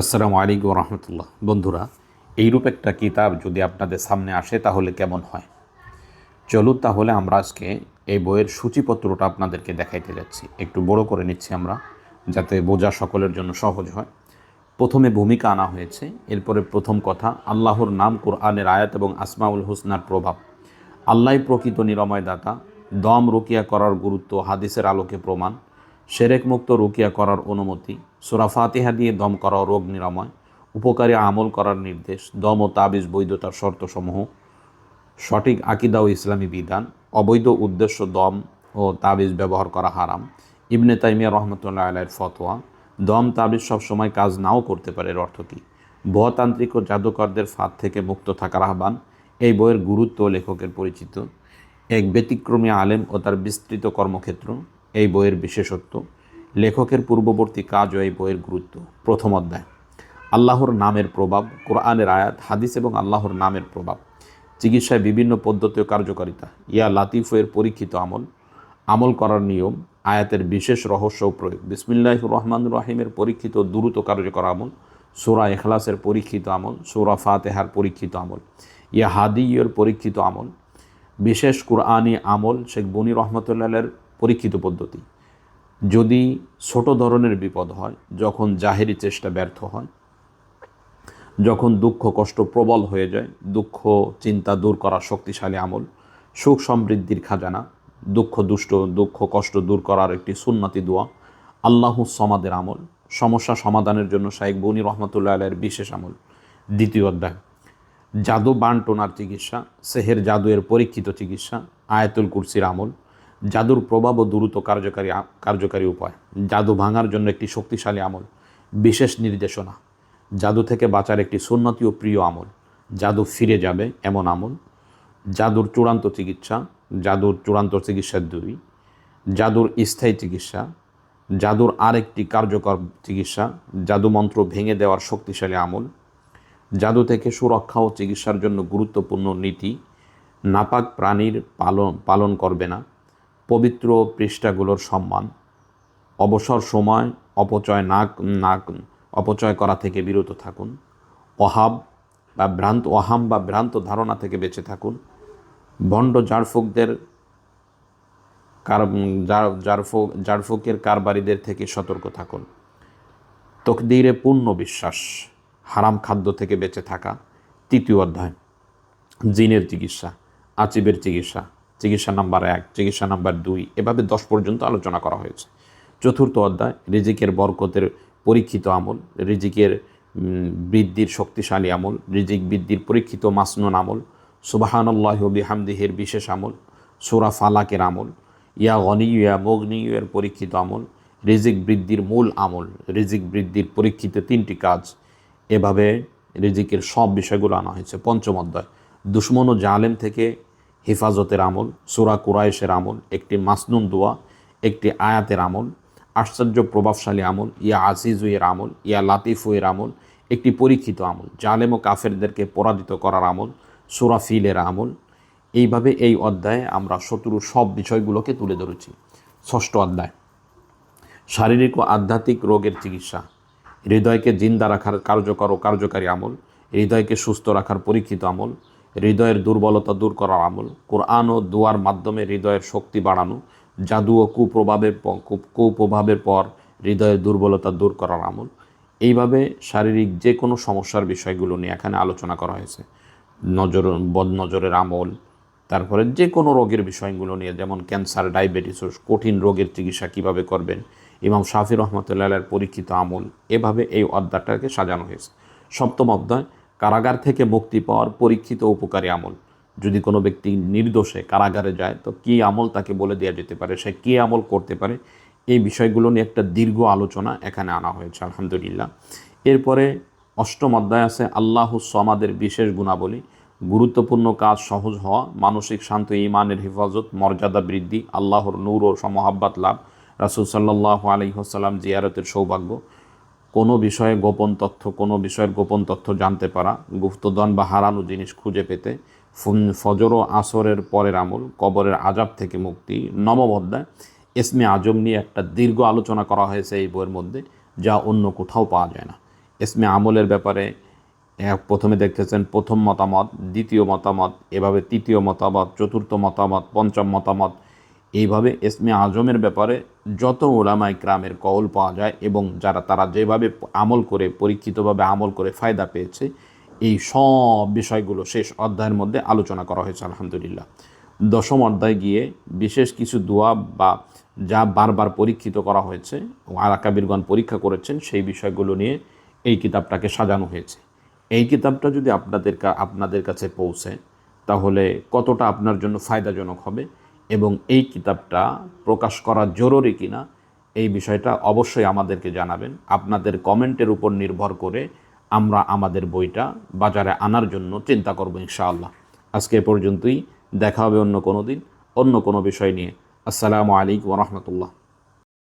আসসালামু আলাইকুম রহমতুল্লাহ। বন্ধুরা, এইরূপ একটা কিতাব যদি আপনাদের সামনে আসে, তাহলে কেমন হয়? চলুন তাহলে আমরা আজকে এই বইয়ের সূচিপত্রটা আপনাদেরকে দেখাইতে যাচ্ছি। একটু বড় করে নিচ্ছি আমরা, যাতে বোঝা সকলের জন্য সহজ হয়। প্রথমে ভূমিকা আনা হয়েছে, এরপরে প্রথম কথা, আল্লাহর নাম কোরআনের আয়াত এবং আসমাউল হুসনার প্রভাব। আল্লাহ প্রকৃত নিরাময় দাতা দম রুকিয়া করার গুরুত্ব হাদিসের আলোকে প্রমাণ। সেরেক মুক্ত রুকিয়া করার অনুমতি, সুরা ফাতিহা দিয়ে দম করা রোগ নিরাময়, উপকারী আমল করার নির্দেশ, দম ও তাবিজ বৈধতার শর্তসমূহ, সঠিক আকিদা ও ইসলামী বিধান, অবৈধ উদ্দেশ্য দম ও তাবিজ ব্যবহার করা হারাম। ইবনে তাইমিয়া রহমতুল্লাহ আলাইয়ের ফতোয়া, দম তাবিজ সবসময় কাজ নাও করতে পারে এর অর্থ কী? ভূতান্ত্রিক ও জাদুকরদের ফাঁদ থেকে মুক্ত থাকার আহ্বান, এই বইয়ের গুরুত্ব লেখকের পরিচিত। এক ব্যতিক্রমী আলেম ও তার বিস্তৃত কর্মক্ষেত্র এই বইয়ের বিশেষত্ব। লেখকের পূর্ববর্তী কাজ ও এই বইয়ের গুরুত্ব। প্রথম অধ্যায়। আল্লাহর নামের প্রভাব, কোরআনের আয়াত, হাদিস এবং আল্লাহর নামের প্রভাব। চিকিৎসায় বিভিন্ন পদ্ধতি ও কার্যকারিতা। ইয়া লাতিফ এর পরীক্ষিত আমল। আমল করার নিয়ম, আয়াতের বিশেষ রহস্য প্রয়োগ। বিসমিল্লাহ রহমান রাহিমের পরীক্ষিত দ্রুত কার্যকর আমল। সোরা এখলাসের পরীক্ষিত আমল। সোরা ফাতেহার পরীক্ষিত আমল। ইয়া হাদিয়ের পরীক্ষিত আমল। বিশেষ কুরআনি আমল শেখ বনি রহমতুল্লাহের পরীক্ষিত পদ্ধতি। যদি ছোট ধরনের বিপদ হয়, যখন জাহেরি চেষ্টা ব্যর্থ হয়, যখন দুঃখ, কষ্ট প্রবল হয়ে যায়, দুঃখ, চিন্তা দূর করার শক্তিশালী আমল, সুখ সমৃদ্ধির খাজানা, দুঃখ, দুষ্ট, দুঃখ, কষ্ট দূর করার একটি সুন্নতি দোয়া, আল্লাহ সমাদের আমল, সমস্যা সমাধানের জন্য শাইক বনি রহমতুল্লাহ আলের বিশেষ আমল। দ্বিতীয় অধ্যায়, জাদু বানটোনার চিকিৎসা, সেহের জাদুয়ের পরীক্ষিত চিকিৎসা, আয়াতুল কুরসির আমল জাদুর প্রভাব ও দ্রুত কার্যকারী কার্যকারী উপায়। জাদু ভাঙার জন্য একটি শক্তিশালী আমল, বিশেষ নির্দেশনা। জাদু থেকে বাঁচার একটি সুন্নতি ও প্রিয় আমল। জাদু ফিরে যাবে এমন আমল। জাদুর চূড়ান্ত চিকিৎসা, জাদুর চূড়ান্ত চিকিৎসার দুই। জাদুর স্থায়ী চিকিৎসা, জাদুর আরেকটি কার্যকর চিকিৎসা, জাদু মন্ত্র ভেঙে দেওয়ার শক্তিশালী আমল। জাদু থেকে সুরক্ষা ও চিকিৎসার জন্য গুরুত্বপূর্ণ নীতি, নাপাক প্রাণীর পালন পালন করবে না। পবিত্র পৃষ্ঠাগুলোর সম্মান। অবসর সময় অপচয় না না, অপচয় করা থেকে বিরত থাকুন। অহাব বা ভ্রান্ত, অহাম বা ভ্রান্ত ধারণা থেকে বেঁচে থাকুন। ভণ্ড জারফুকদের কার জারফুক, জারফুকের কারবারিদের থেকে সতর্ক থাকুন। তকদিরে পূর্ণ বিশ্বাস, হারাম খাদ্য থেকে বেঁচে থাকা। তৃতীয় অধ্যায়, জিনের চিকিৎসা, আচিবের চিকিৎসা। চিকিৎসা নাম্বার এক, চিকিৎসা নাম্বার দুই, এভাবে দশ পর্যন্ত আলোচনা করা হয়েছে। চতুর্থ অধ্যায়, রিজিকের বরকতের পরীক্ষিত আমল, রিজিকের বৃদ্ধির শক্তিশালী আমল, রিজিক বৃদ্ধির পরীক্ষিত মাসনুন আমল, সুবাহানল্লাহ বিহামদিহের বিশেষ আমল, সোরা ফালাকের আমল, ইয়া গনি ইয়া মগ্নি এর পরীক্ষিত আমল, রিজিক বৃদ্ধির মূল আমল, রিজিক বৃদ্ধির পরীক্ষিত তিনটি কাজ, এভাবে রিজিকের সব বিষয়গুলো আনা হয়েছে। পঞ্চম অধ্যায়, দুশ্মন ও জালেম থেকে হেফাজতের আমল, সুরা কুরায়েশের আমল, একটি মাসনুন দোয়া, একটি আয়াতের আমল, আশ্চর্য প্রভাবশালী আমল, ইয়া আজিজুয়ের আমল, ইয়া লাতিফুয়ের আমল, একটি পরীক্ষিত আমল, জালেম ও কাফেরদেরকে পরাজিত করার আমল, সুরা ফিলের আমল। এইভাবে এই অধ্যায়ে আমরা শত্রুর সব বিষয়গুলোকে তুলে ধরেছি। ষষ্ঠ অধ্যায়। শারীরিক ও আধ্যাত্মিক রোগের চিকিৎসা। হৃদয়কে জিন্দা রাখার কার্যকর ও কার্যকারী আমল, হৃদয়কে সুস্থ রাখার পরীক্ষিত আমল হৃদয়ের দুর্বলতা দূর করার আমল। কোরআন ও দোয়ার মাধ্যমে হৃদয়ের শক্তি বাড়ানো। জাদু ও কুপ্রভাবের কুপ্রভাবের পর হৃদয়ের দুর্বলতা দূর করার আমল। এইভাবে শারীরিক যে কোনো সমস্যার বিষয়গুলো নিয়ে এখানে আলোচনা করা হয়েছে। নজর, বদনজরের আমল। তারপরে যে কোনো রোগের বিষয়গুলো নিয়ে, যেমন ক্যান্সার, ডায়াবেটিস কঠিন রোগের চিকিৎসা কীভাবে করবেন, ইমাম শাফি রহমতুল্লাহের পরীক্ষিত আমল। এভাবে এই অধ্যায়টাকে সাজানো হয়েছে। সপ্তম অধ্যায় কারাগার থেকে মুক্তি পাওয়ার পরীক্ষিত উপকারী আমল। যদি কোনো ব্যক্তি নির্দোষে কারাগারে যায়, তো কী আমল তাকে বলে দেওয়া যেতে পারে? সে কী আমল করতে পারে? এই বিষয়গুলো নিয়ে একটা দীর্ঘ আলোচনা এখানে আনা হয়েছে, আলহামদুলিল্লাহ। এরপরে অষ্টম অধ্যায় আছে, আল্লাহ সমাদের বিশেষ গুণাবলী। গুরুত্বপূর্ণ কাজ সহজ হওয়া, মানসিক শান্ত ইমানের হেফাজত, মর্যাদা বৃদ্ধি, আল্লাহর নূর ও সমহাব্বাত লাভ। রাসুল সাল্লাহ আলহিহসাল্লাম জিয়ারতের সৌভাগ্য। বিষয়ে গোপন তথ্য, কোনো বিষয়ের গোপন তথ্য জানতে পারা, গুপ্তধন বা হারানো জিনিস খুঁজে পেতে ফজর ও আসরের পরের আমল, কবরের আজাব থেকে মুক্তি, নবম অধ্যায় এসমে আজম নিয়ে একটা দীর্ঘ আলোচনা করা হয়েছে এই বইয়ের মধ্যে, যা অন্য কোথাও পাওয়া যায় না। এসমে আমলের ব্যাপারে প্রথমে দেখতেছেন প্রথম মতামত, দ্বিতীয় মতামত, এভাবে তৃতীয় মতামত, চতুর্থ মতামত, পঞ্চম মতামত এইভাবে এসমে আজমের ব্যাপারে যত ওলামাই ক্রামের কওল পাওয়া যায় এবং যারা তারা যেভাবে আমল করে, পরীক্ষিতভাবে আমল করে ফায়দা পেয়েছে, এই সব বিষয়গুলো শেষ অধ্যায়ের মধ্যে আলোচনা করা হয়েছে, আলহামদুলিল্লাহ। দশম অধ্যায় গিয়ে বিশেষ কিছু দোয়া বা যা বারবার পরীক্ষিত করা হয়েছে আরাকাবিরগণ পরীক্ষা করেছেন, সেই বিষয়গুলো নিয়ে এই কিতাবটাকে সাজানো হয়েছে। এই কিতাবটা যদি আপনাদের আপনাদের কাছে পৌঁছে, তাহলে কতটা আপনার জন্য ফায়দাজনক হবে? এবং এই কিতাবটা প্রকাশ করা জরুরি কিনা এই বিষয়টা অবশ্যই আমাদেরকে জানাবেন। আপনাদের কমেন্টের উপর নির্ভর করে আমরা আমাদের বইটা বাজারে আনার জন্য চিন্তা করব ইনশাআল্লাহ। আজকে পর্যন্তই। দেখা হবে অন্য কোনো দিন, অন্য কোনো বিষয় নিয়ে। আসসালামু আলাইকুম রহমতুল্লাহ।